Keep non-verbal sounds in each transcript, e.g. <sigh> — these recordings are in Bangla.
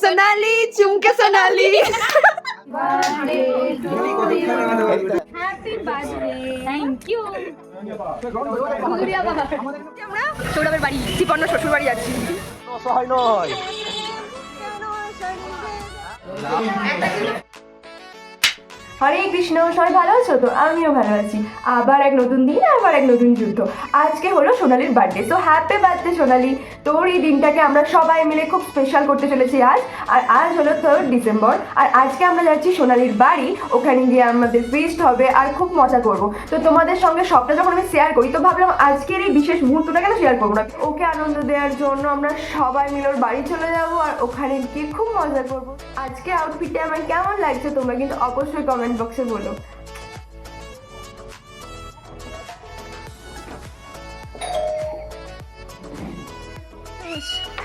সোনালি চুমকে সোনালি আমরা সৌরভের বাড়ি শ্রীপর্ণ শ্বশুর বাড়ি যাচ্ছি নয়। হরে কৃষ্ণ, সবাই ভালো আছো? তো আমিও ভালো আছি। আবার এক নতুন দিন, আবার এক নতুন যুদ্ধ। আজকে হলো সোনালির বার্থডে তো হ্যাপি বার্থডে সোনালি। তোর এই দিনটাকে আমরা সবাই মিলে খুব স্পেশাল করতে চলেছি আজ। আর আজ হলো থার্ড ডিসেম্বর আর আজকে আমরা যাচ্ছি সোনালির বাড়ি। ওখানে গিয়ে আমাদের ফিস্ট হবে আর খুব মজা করব। তো তোমাদের সঙ্গে সবটা যখন আমি শেয়ার করি, তো ভাবলাম আজকের এই বিশেষ মুহূর্তটা কেন শেয়ার করব না? ওকে আনন্দ দেওয়ার জন্য আমরা সবাই মিলে ওর বাড়ি চলে যাব। আর ওখানে গিয়ে খুব মজা করব। আজকে আউটফিটে আমার কেমন লাগছে তোমরা কিন্তু অবশ্যই কমেন্ট বক্সে বলো।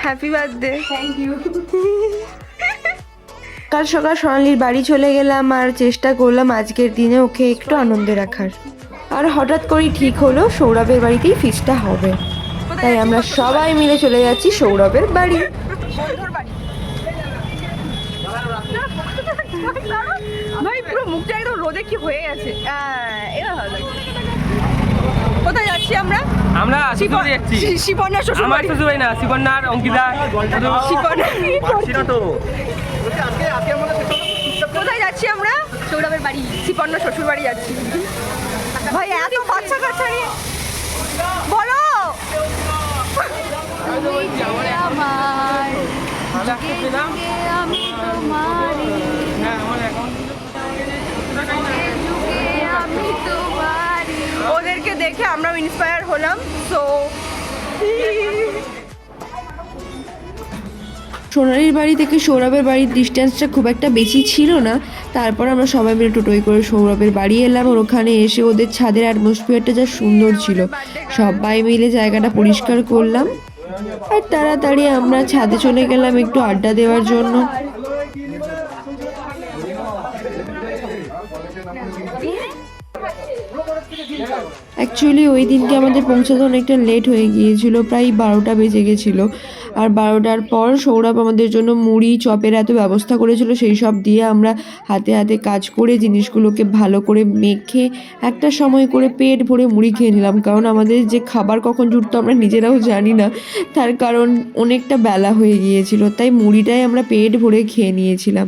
হ্যাপি বার্থডে থ্যাংক ইউ কাল সকাল সোনালির বাড়ি চলে গেলাম আর চেষ্টা করলাম আজকের দিনে ওকে একটু আনন্দে রাখার। আর হঠাৎ করেই ঠিক হলো সৌরভের বাড়িতেই ফিসটা হবে। তাই আমরা সবাই মিলে চলে যাচ্ছি সৌরভের বাড়ি বন্ধুর বাড়ি ভাই পুরো মুখটা একদম রোদে কি হয়ে গেছে। কোথায় যাচ্ছি আমরা আমরা শিবপুরে যাচ্ছি শি- শিবন্যার শ্বশুর আমার বাড়ি শ্বশুর বাড়ি না শিবন্যার অঙ্কিতা তো কোথায় যাচ্ছি আমরা সৌরভের বাড়ি শিপন্ন শ্বশুর বাড়ি যাচ্ছি ভাই এত বাচ্চা কাচ্চা নিয়ে বলো আমার আমি তোমারই যুগে আমি তোমারই ওদেরকে দেখে আমরাও ইন্সপায়ার হলাম তো সোনালির বাড়ি থেকে সৌরভের বাড়ির ডিস্টেন্সটা খুব একটা বেশি ছিল না। তারপর আমরা সবাই মিলে টোটোই করে সৌরভের বাড়ি এলাম আর ওখানে এসে ওদের ছাদের অ্যাটমসফিয়ারটা যা সুন্দর ছিল। সবাই মিলে জায়গাটা পরিষ্কার করলাম। আর তাড়াতাড়ি আমরা ছাদে চলে গেলাম একটু আড্ডা দেওয়ার জন্য। অ্যাকচুয়ালি ওই দিনকে আমাদের পৌঁছাতে অনেকটা লেট হয়ে গিয়েছিল, প্রায় বারোটা বেজে গেছিল। আর বারোটার পর সৌরভ আমাদের জন্য মুড়ি, চপের এত ব্যবস্থা করেছিল, সেই সব দিয়ে আমরা হাতে হাতে কাজ করে জিনিসগুলোকে ভালো করে মেখে একটা সময় করে পেট ভরে মুড়ি খেয়ে নিলাম। কারণ আমাদের যে খাবার কখন জুটতো আমরা নিজেরাও জানি না। তার কারণ অনেকটা বেলা হয়ে গিয়েছিল, তাই মুড়িটাই আমরা পেট ভরে খেয়ে নিয়েছিলাম।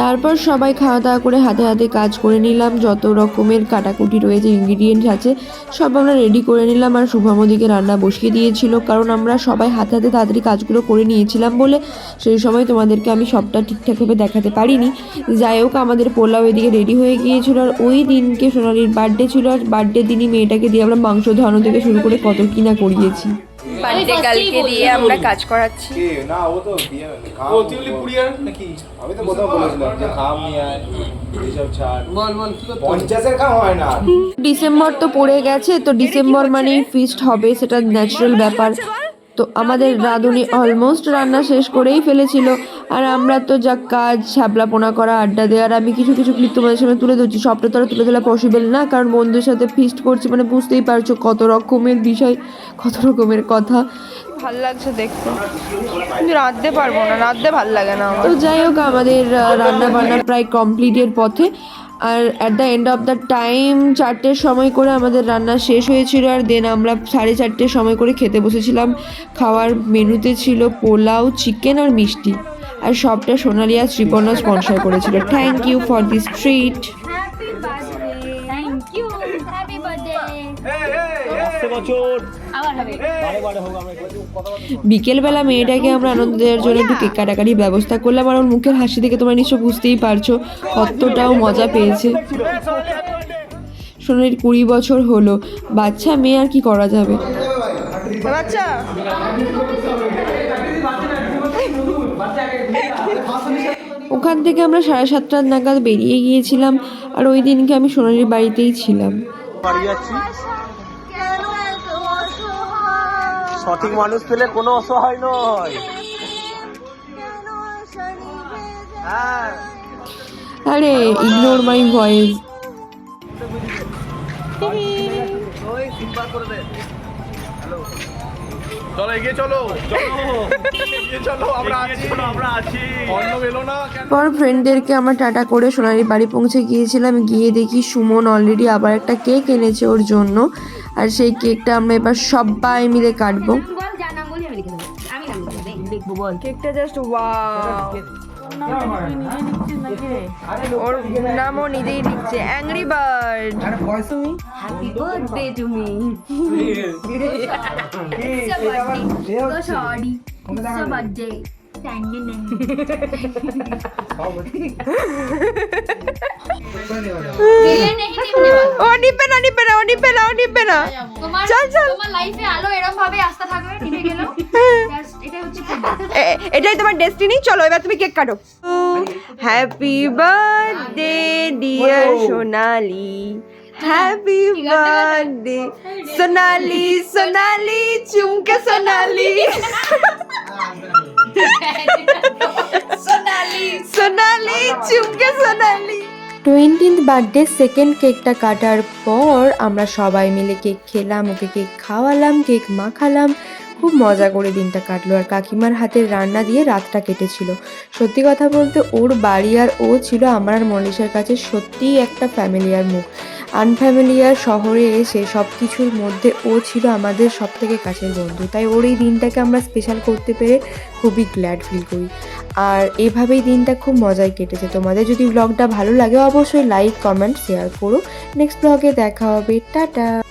তারপর সবাই খাওয়া দাওয়া করে হাতে হাতে কাজ করে নিলাম। যত রকমের কাটাকুটি রয়েছে ইনগ্রিডিয়েন্টস আছে, সব আমরা রেডি করে নিলাম আর শুভমদিকে রান্না বসিয়ে দিয়েছিল। কারণ আমরা সবাই হাতে হাতে তাড়াতাড়ি কাজগুলো করে নিয়েছিলাম বলে সেই সময় তোমাদেরকে আমি সবটা ঠিকঠাকভাবে দেখাতে পারিনি। যাই হোক, আমাদের পোলাও এদিকে রেডি হয়ে গিয়েছিল আর ওই দিনকে সোনালির বার্থডে ছিল। আর বার্থডে দিনই মেয়েটাকে দিয়ে আমরা মাংস ধরানো থেকে শুরু করে কত কিনা করিয়েছি। বার্থডে কালকে দিয়ে আমরা কাজ করাচ্ছি। না ও তো নাকি? আমি তো কথা বলেছিলাম যে খাম নিয়ে আয় ডিসেম্বর তো পড়ে গেছে তো ডিসেম্বর মানে ফিস্ট হবে সেটা ন্যাচারাল ব্যাপার। তো আমাদের রাঁধুনি অলমোস্ট রান্না শেষ করেই ফেলেছিল। আর আমরা তো যা কাজ ছাবলাপোনা করা আড্ডা দেওয়ার আমি কিছু কিছু ক্লিপ তোমাদের সামনে তুলে ধরছি। সবটা তো আর তুলে ধরা পসিবল না কারণ বন্ধুদের সাথে ফিস্ট করছি মানে বুঝতেই পারছ কত রকমের বিষয় কত রকমের কথা। ভালো লাগছে দেখতে। কিন্তু রাঁধতে পারব না রাঁধতে ভালো লাগে না তো যাই হোক আমাদের রান্না বান্না প্রায় কমপ্লিটের পথে। আর at the end of the time চারটের সময় করে আমাদের রান্না শেষ হয়েছিল আর দেন আমরা সাড়ে চারটের সময় করে খেতে বসেছিলাম। খাওয়ার মেনুতে ছিল পোলাও চিকেন আর মিষ্টি। আর সবটা সোনালি আর শ্রীপর্ণা স্পন্সার করেছিল। Thank you for this treat বিকেলবেলা মেয়েটাকে আমরা আনন্দ দেওয়ার জন্য একটু কেক কাটাকাটির ব্যবস্থা করলাম আর ওর মুখের হাসি দেখে তোমরা নিশ্চয় বুঝতেই পারছ কতটাও মজা পেয়েছে। সোনালির কুড়ি বছর হলো। বাচ্চা মেয়ে আর কি করা যাবে? বাচ্চা। ওখান থেকে আমরা সাড়ে সাতটার নাগাদ বেরিয়ে গিয়েছিলাম আর ওই দিনকে আমি সোনালির বাড়িতেই ছিলাম। সঠিক মানুষ পেলে কোনো অসহায় নয়। আরে ইগনোর মাই ভয়েস চলো এগিয়ে চলো। চলো এগিয়ে চলো আমরা আছি। আমরা আছি। অন্য বেলো না কেন? পর ফ্রেন্ডদেরকে আমার টাটা করে সোনালির বাড়ি পৌঁছে গিয়েছিলাম। গিয়ে দেখি সুমন অলরেডি আবার একটা কেক এনেছে ওর জন্য। আর সেই কেকটা আমরা এবার সবাই মিলে কাটবো। বল যা নাম বলি আমি লিখে দেবো। আমি নাম লিখে দেবো। দেখব বল। কেকটা জাস্ট ওয়াও ওর নামও নিজেই লিখছে। Angry bird happy birthday to me it's a birthday তো সরি বার্থডে ও নিবে না নিবে না ও নিবে নিবে না। তোমার চল, চল। তোমার লাইফে আলো এরকম ভাবে আসতে থাকবে নিভে গেল। <laughs> Just হচ্ছে এটাই তোমার ডেস্টিনি চলো এবার তুমি কেক কাটো। Happy birthday dear Sonali. Happy birthday Sonali Sonali চুমকে সোনালি <laughs> সোনালি। সোনালি চুমকে সোনালি। টোয়েন্টিন্থ বার্থডে সেকেন্ড কেকটা কাটার পর আমরা সবাই মিলে কেক খেলাম, ওকে কেক খাওয়ালাম কেক মাখালাম। খুব মজা করে দিনটা কাটলো আর কাকিমার হাতের রান্না দিয়ে রাতটা কেটেছিল। সত্যি কথা বলতে ওর বাড়ি আর ও ছিল আমার আর মনীষের কাছে সত্যিই একটা ফ্যামিলিয়ার মুখ। আনফ্যামিলিয়ার শহরে এসে সব কিছুর মধ্যে ও ছিল আমাদের সব থেকে কাছের বন্ধু। তাই ওর এই দিনটাকে আমরা স্পেশাল করতে পেরে খুবই গ্ল্যাড ফিল করি। আর এভাবেই দিনটা খুব মজায় কেটেছে। তোমাদের যদি ব্লগটা ভালো লাগে, অবশ্যই লাইক কমেন্ট শেয়ার করো। নেক্সট ব্লগে দেখা হবে। টাটা!